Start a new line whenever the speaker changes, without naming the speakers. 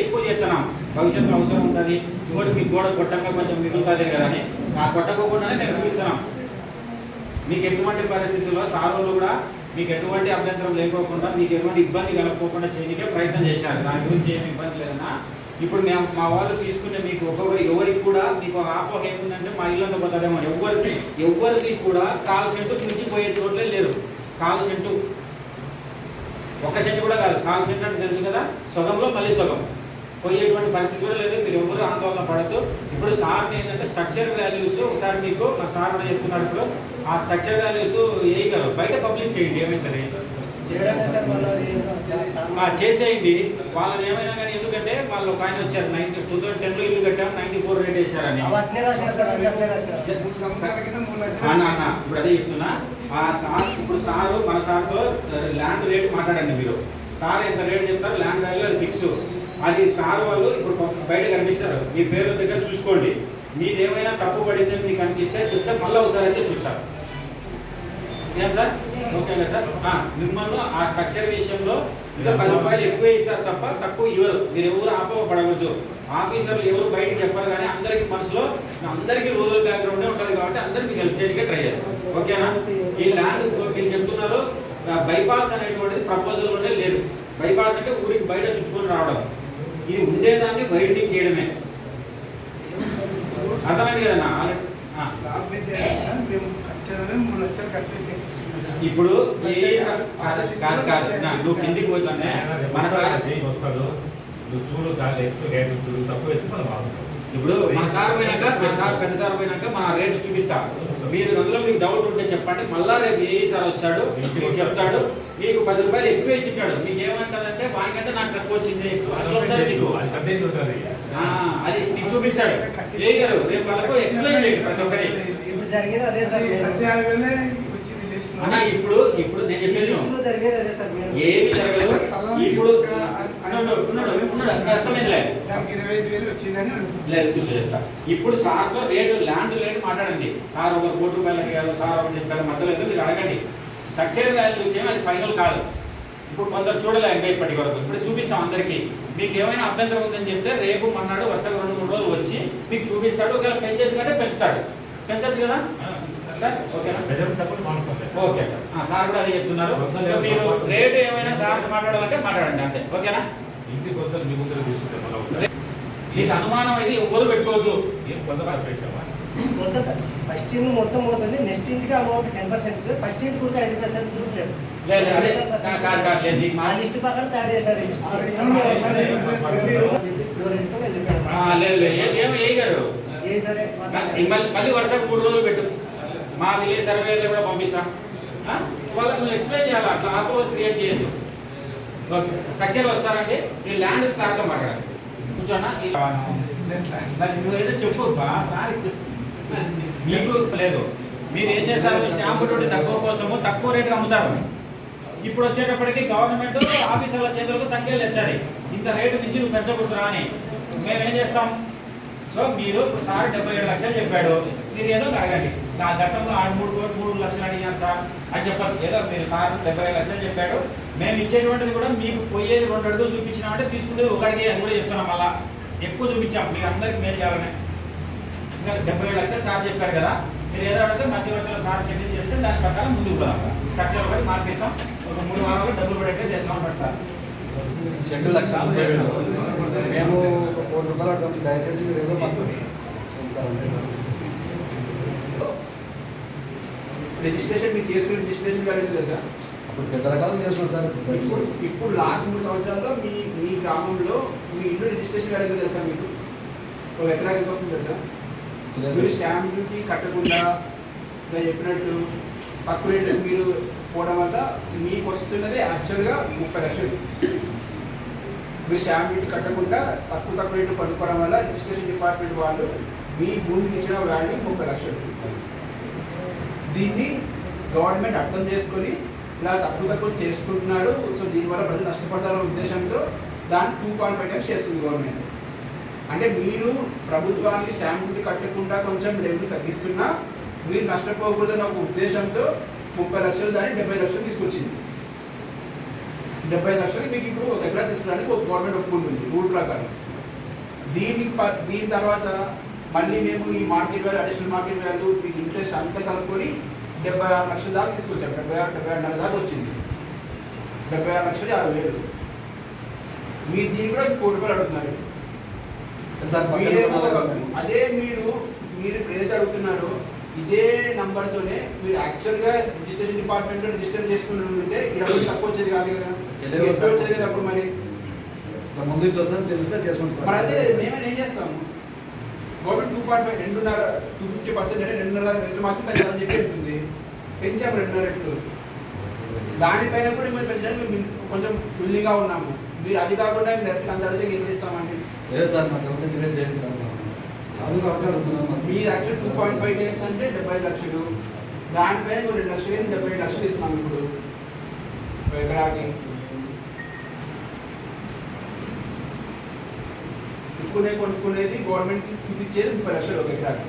ఎక్కువ చేస్తున్నాం. భవిష్యత్తులో అవసరం ఉంటుంది. ఇంకోటి మీ గోడ కొట్టంగా కొంచెం మిగులుతుంది కదా అని. ఆ కొట్టకోకుండానే నేను చూపిస్తున్నాం. మీకు ఎటువంటి పరిస్థితుల్లో సారులు కూడా మీకు ఎటువంటి అభ్యంతరం లేకోకుండా మీకు ఎటువంటి ఇబ్బంది కలగకోకుండా చేయడానికే ప్రయత్నం చేశారు. దాని గురించి ఏమి ఇబ్బంది లేదన్నా. ఇప్పుడు మేము మా వాళ్ళు తీసుకుంటే మీకు ఒక్కొక్కరు ఎవరికి కూడా మీకు ఒక ఆపోహ ఏముందంటే మా ఇల్లు పోతుందేమో ఎవరికి ఎవరికి కూడా కాలు సెంటు మించిపోయే చోట్లే లేరు. కాలు సెంటు. ఒక సెంటు కూడా కాదు. కాలు సెంటు అంటే తెలుసు కదా? సగంలో మళ్ళీ సగం. పోయేటువంటి పరిస్థితి కూడా లేదు. మీరు ఎవరు ఆందోళన పడద్దు. ఇప్పుడు సార్ ఏంటంటే స్ట్రక్చర్ వాల్యూస్ ఒకసారి మీకు మా సార్ ఇప్పుడు. ఆ స్ట్రక్చర్ వాల్యూస్ వేయగలరు బయట పబ్లిక్ చేయండి ఏమైతుంది ఆ, చేసేయండి. వాళ్ళని ఏమైనా కానీ ఎందుకంటే వాళ్ళు ఒక ఆయన వచ్చారు. నైన్టీ టూ థౌసండ్ టెన్లో ఇల్లు కట్టాము నైన్టీ ఫోర్ రేట్ అన్న ఇప్పుడు అదే చెప్తున్నా. ఆ సార్ ఇప్పుడు సారు మన సార్తో ల్యాండ్ రేట్ మాట్లాడండి మీరు. సార్ ఎంత రేట్ చెప్తారు? ల్యాండ్ వాల్యూ అది ఫిక్స్ అది సార్ వాళ్ళు ఇప్పుడు బయట కనిపిస్తారు. మీ పేరు దగ్గర చూసుకోండి. మీదేమైనా తప్పు పడిందని మీకు అనిపిస్తే చెప్తే మళ్ళీ ఒకసారి అయితే చూస్తారు. ఏం సార్? ఓకేనా సార్? మిమ్మల్ని ఆ స్ట్రక్చర్ విషయంలో ఇంకా పది రూపాయలు ఎక్కువ ఇస్తారు తప్ప తక్కువ ఇవ్వరు. మీరు ఎవరు ఆపవపడవద్దు ఆఫీసర్లు ఎవరు బయటికి చెప్పరు కానీ అందరికి మనసులో అందరికీ రూరల్ బ్యాక్గ్రౌండే ఉంటుంది కాబట్టి అందరూ మీకు హెల్ప్ చేయడానికి ట్రై చేస్తారు. ఓకేనా ఈ ల్యాండ్ మీరు చెప్తున్నారు బైపాస్ అనేటువంటిది ప్రపోజల్లోనే లేదు. బైపాస్ అంటే ఊరికి బయట చుట్టుకొని రావడం. ఇది ఉండేదాన్ని వైడనింగ్ చేయడమే. అర్థమైంది కదన్నా ఇప్పుడు కాదు కాదు నువ్వు కిందికి పోతానే మన సార్
వస్తాడు నువ్వు చూడు దాని రేటు చూడు తక్కువ వేసుకుని
ఇప్పుడు మన సార్ పోయినాక మన సార్ పెద్ద సార్ పోయినాక మన రేటు చూపిస్తాను మీరు అందులో మీకు డౌట్ ఉంటే చెప్పండి. మళ్ళా రేపు ఏ సార్ వస్తాడు? మీకు చెప్తాడు. మీకు పది రూపాయలు ఎక్కువ ఇచ్చినాడు. మీకు ఏమంటారంటే వానికంటే నాకు తక్కువ వచ్చింది. మీకు.
అది
మీకు చూపిస్తాడు. ఏ గారు? రేపు వాళ్ళకు ఎక్స్ప్లెయిన్ చేయండి ప్రతి ఒక్కరికి
ఇప్పుడు
అన్న ఇప్పుడు ఇప్పుడు నేను చెప్పేది ఏమి జరగదు. ఇప్పుడు ఇప్పుడు సార్తో రేటు ల్యాండ్ రేటు మాట్లాడండి. సార్ ఒక కోటి రూపాయలు అడిగారు సార్ ఒకటి చెప్పారు మధ్యలో మీరు అడగండి. స్ట్రక్చర్ వాల్యూస్ ఏమి అది ఫైనల్ కాదు. ఇప్పుడు కొందరు చూడలే ఇంకా ఇప్పటి వరకు. ఇప్పుడు చూపిస్తాం అందరికీ. మీకు ఏమైనా అభ్యంతరం ఉందని చెప్తే రేపు మన్నాడు వరుసగా రెండు మూడు రోజులు వచ్చి మీకు చూపిస్తాడు. ఒకవేళ పెంచేది కంటే పెంచుతాడు. పెంచచ్చు కదా? సార్ ఓకేనా? Okay sir. ఆ, సార్ కూడా అదే చెప్తున్నారు. మీరు రేటు ఏమైనా సార్ మాట్లాడాలంటే మాట్లాడండి అంతే. ఓకేనా?
ఇంటికి వస్తారు మీ ముందర తీసుకుంటే మళ్ళీ ఒకసారి.
మీకు అనుమానం అయితే ఎవరు పెట్టుకోవద్దు.
ఏం
మొత్తం ఫస్ట్ ఇంటి మొత్తం పోతుంది. నెక్స్ట్ ఇంటికి అమౌంట్ టెన్ పర్సెంట్ ఫస్ట్ ఇంటి కూడా ఐదు పర్సెంట్ చూడలేదు
లేదు, లేదు, అదే. కా- కాదు, కాదు, లేదు, నీకు
మా లిస్ట్ తయారు చేశారు
మళ్ళీ వరుసకు మూడు రోజులు పెట్టు. మా విలేజ్ సర్వేలో కూడా పంపిస్తాం? వాళ్ళకి నువ్వు ఎక్స్ప్లెయిన్ చేయాలి? అట్లా ఆపోజ్ క్రియేట్ ఓకే స్ట్రక్చర్ వస్తారండి మీరు ల్యాండ్ సార్తో మాట్లాడాలి.
కూర్చోనా?
మరి నువ్వు ఏదో చెప్పు బా సార్ మీకు లేదు. మీరు ఏం చేస్తారు? స్టాంపు రోడ్డు తక్కువ కోసము తక్కువ రేటుకి అమ్ముతారు. ఇప్పుడు వచ్చేటప్పటికి గవర్నమెంట్ ఆఫీసర్ల చేతులకు సంఖ్యలు తెచ్చాలి ఇంత రేటు నుంచి నువ్వు పెంచకూడదురా అని. మేమేం చేస్తాం? సో మీరు ఇప్పుడు సార్ డెబ్బై ఏడు లక్షలు చెప్పాడు. మీరు ఏదో అడగండి. నా గతంలో ఆరు మూడు కోట్లు మూడు లక్షలు అడిగాను సార్. అని చెప్పదు ఏదో మీరు సార్ డెబ్బై ఐదు లక్షలు చెప్పాడు. మేము ఇచ్చేటువంటిది కూడా మీకు పోయేది రెండు అడుగులు చూపించినామంటే తీసుకునేది ఒక అడిగే అని కూడా చెప్తున్నాం మళ్ళా. ఎక్కువ చూపించాం. మీకు అందరికి మేలు చేయాలనే. ఇంకా డెబ్బై ఏడు లక్షలు సార్ చెప్పాడు కదా. మీరు ఏదో అడిగితే మధ్యవర్తులు సార్ సెటిల్ చేస్తే దాని ప్రకారం ముందుకు పోదాం స్ట్రక్చర్ కూడా మార్పేసాం ఒక మూడు వారాలు డబ్బులు పడేట్టే చేస్తాం ఉంటాడు సార్.
రెండు లక్షల మేము ఒక కోటి రూపాయలు దయచేసి మీరు ఏదో మాకు సార్ అంతే సార్
రిజిస్ట్రేషన్ మీరు చేసుకునే రిజిస్ట్రేషన్ గార్డు తెలుసా?
అప్పుడు పెద్ద రకాలు చేస్తున్నాం సార్.
ఇప్పుడు ఇప్పుడు లాస్ట్ మూడు సంవత్సరాల్లో మీ మీ గ్రామంలో మీ ఇల్లు రిజిస్ట్రేషన్ గార్డు తెలుసా మీకు? ఒక ఎకరా ఎంత వస్తుంది తెలుసా? మీరు స్టాంప్ డ్యూటీ కట్టకుండా నేను చెప్పినట్టు తక్కువ రేట్లకు మీరు పోవడం వల్ల మీకు వస్తున్నది యాక్చువల్గా ముప్పై లక్షలు. మీరు స్టాంప్ డ్యూటీ కట్టకుండా తక్కువ తక్కువ రేట్లు పట్టుకోవడం వల్ల రిజిస్ట్రేషన్ డిపార్ట్మెంట్ వాళ్ళు మీ భూమికి ఇచ్చిన వాల్యూ ముప్పై లక్షలు. దీన్ని గవర్నమెంట్ అర్థం చేసుకొని ఇలా తక్కువ తక్కువ చేసుకుంటున్నారు సో దీనివల్ల ప్రజలు నష్టపడతారనే ఉద్దేశంతో దాన్ని టూ పాయింట్ ఫైవ్ టైమ్స్ చేస్తుంది గవర్నమెంట్ అంటే మీరు ప్రభుత్వానికి స్టాంప్ డ్యూటీ కట్టకుండా కొంచెం రెవెన్యూ తగ్గిస్తున్నా మీరు నష్టపోకూడదన్న ఒక ఉద్దేశంతో ముప్పై లక్షలు దాన్ని డెబ్బై లక్షలు తీసుకొచ్చింది. డెబ్బై లక్షలు మీకు ఇప్పుడు ఒక ఎకరా తీసుకోవడానికి ఒక గవర్నమెంట్ ఒప్పుకుంటుంది. రూల్ ప్రకారం. దీని ప- దీని తర్వాత మళ్ళీ మేము ఈ market value additional market value మీకు ఇంట్రెస్ట్ అంతా కలుపుకొని డెబ్బై ఆరు లక్షల దాకా తీసుకొచ్చాం. డెబ్బై ఆరు డెబ్బై ఆరున్నర దాకా వచ్చింది. డెబ్బై ఆరు లక్షలు యాభై వేలు. మీరు దీన్ని కూడా కోటి రూపాయలు అడుగుతున్నారు. అదే మీరు మీరు ఏదైతే అడుగుతున్నారో ఇదే నంబర్తోనే మీరు యాక్చువల్గా రిజిస్ట్రేషన్ డిపార్ట్మెంట్ రిజిస్టర్ చేసుకుని ఉంటే ఈ డబ్బులు తక్కువ వచ్చేది కాదు కదా. వచ్చేది కదా అప్పుడు మరి?
ముందు తెలిస్తే
మరి అదే మేమైనా ఏం చేస్తాము? గవర్నమెంట్ టూ పాయింట్ ఫైవ్ రెండున్నర టూ ఫిఫ్టీ పర్సెంట్ అంటే రెండున్నర రెట్లు మాత్రం పెంచాలని చెప్పి ఉంటుంది. పెంచాము రెండున్నర రెట్లు దానిపైన కూడా మేము పెంచడానికి మేము కొంచెం విల్లింగ్గా ఉన్నాము. మీరు అది కాకుండా డైరెక్ట్ అడిగితే ఏం చేస్తామండి?
లేదు సార్ మాకు ఎవరైతే మీరే చేయండి సార్ అది కాబట్టి మరి.
Actual two point five times అంటే డెబ్బై ఐదు లక్షలు. దానిపైన రెండు లక్షలు వేసి డెబ్బై ఐదు లక్షలు ఇస్తున్నాం ఇప్పుడు. ఎకరాకి ఇచ్చుకునే కొనుక్కునేది గవర్నమెంట్కి చూపించేది ముప్పై లక్షలు ఒక ఎకరాకి